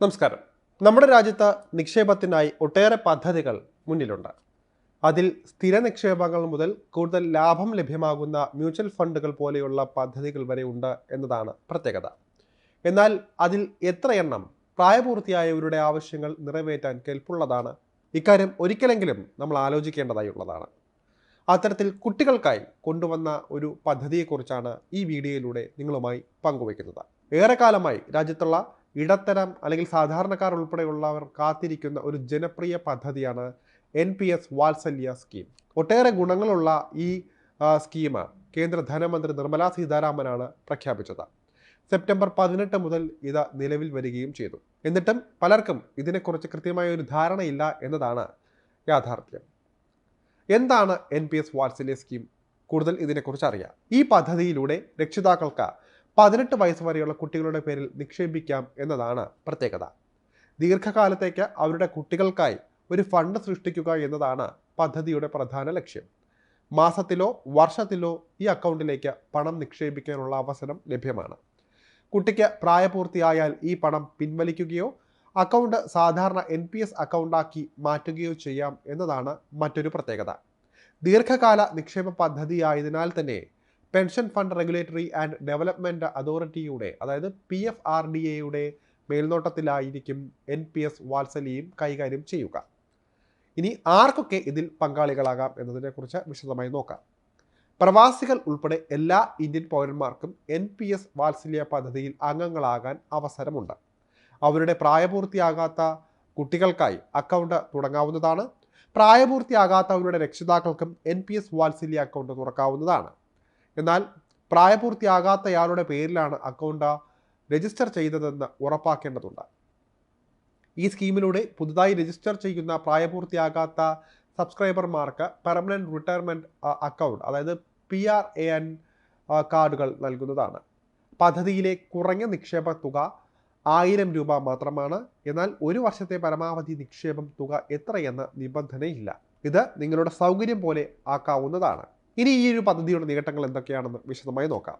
നമസ്കാരം. നമ്മുടെ രാജ്യത്ത് നിക്ഷേപത്തിനായി ഒട്ടേറെ പദ്ധതികൾ മുന്നിലുണ്ട്. അതിൽ സ്ഥിര നിക്ഷേപങ്ങൾ മുതൽ കൂടുതൽ ലാഭം ലഭ്യമാകുന്ന മ്യൂച്വൽ ഫണ്ടുകൾ പോലെയുള്ള പദ്ധതികൾ വരെ ഉണ്ട് എന്നതാണ് പ്രത്യേകത. എന്നാൽ അതിൽ എത്ര എണ്ണം പ്രായപൂർത്തിയായവരുടെ ആവശ്യങ്ങൾ നിറവേറ്റാൻ കെൽപ്പുള്ളതാണ് ഇക്കാര്യം ഒരിക്കലെങ്കിലും നമ്മൾ ആലോചിക്കേണ്ടതായി ഉള്ളതാണ്. അത്തരത്തിൽ കുട്ടികൾക്കായി കൊണ്ടുവന്ന ഒരു പദ്ധതിയെക്കുറിച്ചാണ് ഈ വീഡിയോയിലൂടെ നിങ്ങളുമായി പങ്കുവയ്ക്കുന്നത്. ഏറെക്കാലമായി രാജ്യത്തുള്ള ഇടത്തരം അല്ലെങ്കിൽ സാധാരണക്കാർ ഉൾപ്പെടെയുള്ളവർ കാത്തിരിക്കുന്ന ഒരു ജനപ്രിയ പദ്ധതിയാണ് N P S Vatsalya scheme. ഒട്ടേറെ ഗുണങ്ങളുള്ള ഈ സ്കീം കേന്ദ്ര ധനമന്ത്രി നിർമ്മല സീതാരാമനാണ് പ്രഖ്യാപിച്ചത്. സെപ്റ്റംബർ പതിനെട്ട് മുതൽ ഇത് നിലവിൽ വരികയും ചെയ്തു. എന്നിട്ടും പലർക്കും ഇതിനെക്കുറിച്ച് കൃത്യമായ ഒരു ധാരണയില്ല എന്നതാണ് യാഥാർത്ഥ്യം. എന്താണ് N P S Vatsalya scheme? കൂടുതൽ ഇതിനെക്കുറിച്ച് അറിയാം. ഈ പദ്ധതിയിലൂടെ രക്ഷിതാക്കൾക്ക് പതിനെട്ട് വയസ്സ് വരെയുള്ള കുട്ടികളുടെ പേരിൽ നിക്ഷേപിക്കാം എന്നതാണ് പ്രത്യേകത. ദീർഘകാലത്തേക്ക് അവരുടെ കുട്ടികൾക്കായി ഒരു ഫണ്ട് സൃഷ്ടിക്കുക എന്നതാണ് പദ്ധതിയുടെ പ്രധാന ലക്ഷ്യം. മാസത്തിലോ വർഷത്തിലോ ഈ അക്കൗണ്ടിലേക്ക് പണം നിക്ഷേപിക്കാനുള്ള അവസരം ലഭ്യമാണ്. കുട്ടിക്ക് പ്രായപൂർത്തിയായാൽ ഈ പണം പിൻവലിക്കുകയോ അക്കൗണ്ട് സാധാരണ എൻ പി എസ് അക്കൗണ്ടാക്കി മാറ്റുകയോ ചെയ്യാം എന്നതാണ് മറ്റൊരു പ്രത്യേകത. ദീർഘകാല നിക്ഷേപ പദ്ധതിയായതിനാൽ തന്നെ pension fund regulatory and development അതോറിറ്റിയുടെ അതായത് പി എഫ് ആർ ഡി എയുടെ മേൽനോട്ടത്തിലായിരിക്കും എൻ പി എസ് വാത്സല്യം കൈകാര്യം ചെയ്യുക. ഇനി ആർക്കൊക്കെ ഇതിൽ പങ്കാളികളാകാം എന്നതിനെക്കുറിച്ച് വിശദമായി നോക്കാം. പ്രവാസികൾ ഉൾപ്പെടെ എല്ലാ ഇന്ത്യൻ പൗരന്മാർക്കും എൻ പി എസ് വാത്സല്യ പദ്ധതിയിൽ അംഗങ്ങളാകാൻ അവസരമുണ്ട്. അവരുടെ പ്രായപൂർത്തിയാകാത്ത കുട്ടികൾക്കായി അക്കൗണ്ട് തുടങ്ങാവുന്നതാണ്. പ്രായപൂർത്തിയാകാത്തവരുടെ രക്ഷിതാക്കൾക്കും N P S Vatsalya account തുറക്കാവുന്നതാണ്. എന്നാൽ പ്രായപൂർത്തിയാകാത്തയാളുടെ പേരിലാണ് അക്കൗണ്ട് രജിസ്റ്റർ ചെയ്തതെന്ന് ഉറപ്പാക്കേണ്ടതുണ്ട്. ഈ സ്കീമിലൂടെ പുതുതായി രജിസ്റ്റർ ചെയ്യുന്ന പ്രായപൂർത്തിയാകാത്ത സബ്സ്ക്രൈബർമാർക്ക് പെർമനന്റ് റിട്ടയർമെന്റ് അക്കൗണ്ട് അതായത് പി ആർ എ എൻ കാർഡുകൾ നൽകുന്നതാണ്. പദ്ധതിയിലെ കുറഞ്ഞ നിക്ഷേപ തുക ആയിരം രൂപ മാത്രമാണ്. എന്നാൽ ഒരു വർഷത്തെ പരമാവധി നിക്ഷേപം തുക എത്രയെന്ന് നിബന്ധനയില്ല. ഇത് നിങ്ങളുടെ സൗകര്യം പോലെ ആക്കാവുന്നതാണ്. ഇനി ഈ ഒരു പദ്ധതിയുടെ നേട്ടങ്ങൾ എന്തൊക്കെയാണെന്ന് വിശദമായി നോക്കാം.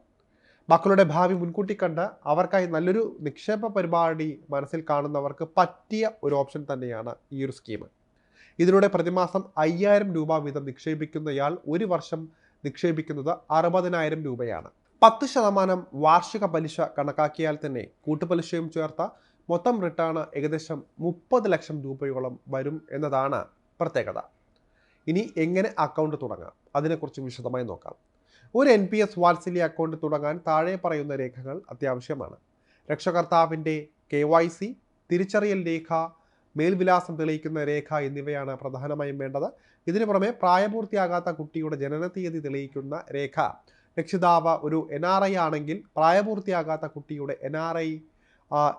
മക്കളുടെ ഭാവി മുൻകൂട്ടി കണ്ട് അവർക്കായി നല്ലൊരു നിക്ഷേപ പരിപാടി മനസ്സിൽ കാണുന്നവർക്ക് പറ്റിയ ഒരു ഓപ്ഷൻ തന്നെയാണ് ഈ ഒരു സ്കീം. ഇതിലൂടെ പ്രതിമാസം അയ്യായിരം രൂപ വീതം നിക്ഷേപിക്കുന്നയാൾ ഒരു വർഷം നിക്ഷേപിക്കുന്നത് അറുപതിനായിരം രൂപയാണ്. പത്ത് ശതമാനം വാർഷിക പലിശ കണക്കാക്കിയാൽ തന്നെ കൂട്ടുപലിശയും ചേർത്ത മൊത്തം റിട്ടേൺ ഏകദേശം മുപ്പത് ലക്ഷം രൂപയോളം വരും എന്നതാണ് പ്രത്യേകത. ഇനി എങ്ങനെ അക്കൗണ്ട് തുടങ്ങാം? അതിനെക്കുറിച്ച് വിശദമായി നോക്കാം. ഒരു N P S Vatsalya account തുടങ്ങാൻ താഴെ പറയുന്ന രേഖകൾ അത്യാവശ്യമാണ്. രക്ഷകർത്താവിന്റെ കെ വൈ സി തിരിച്ചറിയൽ രേഖ മേൽവിലാസം തെളിയിക്കുന്ന രേഖ എന്നിവയാണ് പ്രധാനമായും വേണ്ടത്. ഇതിനു പുറമെ പ്രായപൂർത്തിയാകാത്ത കുട്ടിയുടെ ജനന തീയതി തെളിയിക്കുന്ന രേഖ. രക്ഷിതാവ് ഒരു എൻ ആർ ഐ ആണെങ്കിൽ പ്രായപൂർത്തിയാകാത്ത കുട്ടിയുടെ N R I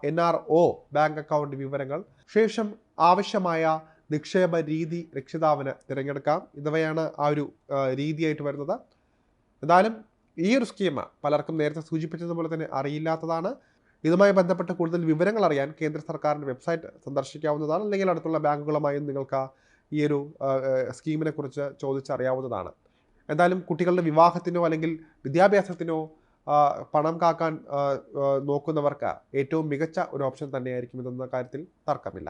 N R O bank account വിവരങ്ങൾ. ശേഷം ആവശ്യമായ നിക്ഷേപ രീതി രക്ഷിതാവിന് തിരഞ്ഞെടുക്കാം. ഇതുവയാണ് ആ ഒരു രീതിയായിട്ട് വരുന്നത്. എന്തായാലും ഈ ഒരു സ്കീം പലർക്കും നേരത്തെ സൂചിപ്പിച്ചതുപോലെ തന്നെ അറിയില്ലാത്തതാണ്. ഇതുമായി ബന്ധപ്പെട്ട് കൂടുതൽ വിവരങ്ങൾ അറിയാൻ കേന്ദ്ര സർക്കാരിന്റെ വെബ്സൈറ്റ് സന്ദർശിക്കാവുന്നതാണ്. അല്ലെങ്കിൽ അടുത്തുള്ള ബാങ്കുകളുമായും നിങ്ങൾക്ക് ഈ ഒരു സ്കീമിനെ കുറിച്ച് ചോദിച്ചറിയാവുന്നതാണ്. എന്തായാലും കുട്ടികളുടെ വിവാഹത്തിനോ അല്ലെങ്കിൽ വിദ്യാഭ്യാസത്തിനോ പണം കാക്കാൻ നോക്കുന്നവർക്ക് ഏറ്റവും മികച്ച ഒരു ഓപ്ഷൻ തന്നെയായിരിക്കും ഇതെന്ന കാര്യത്തിൽ തർക്കമില്ല.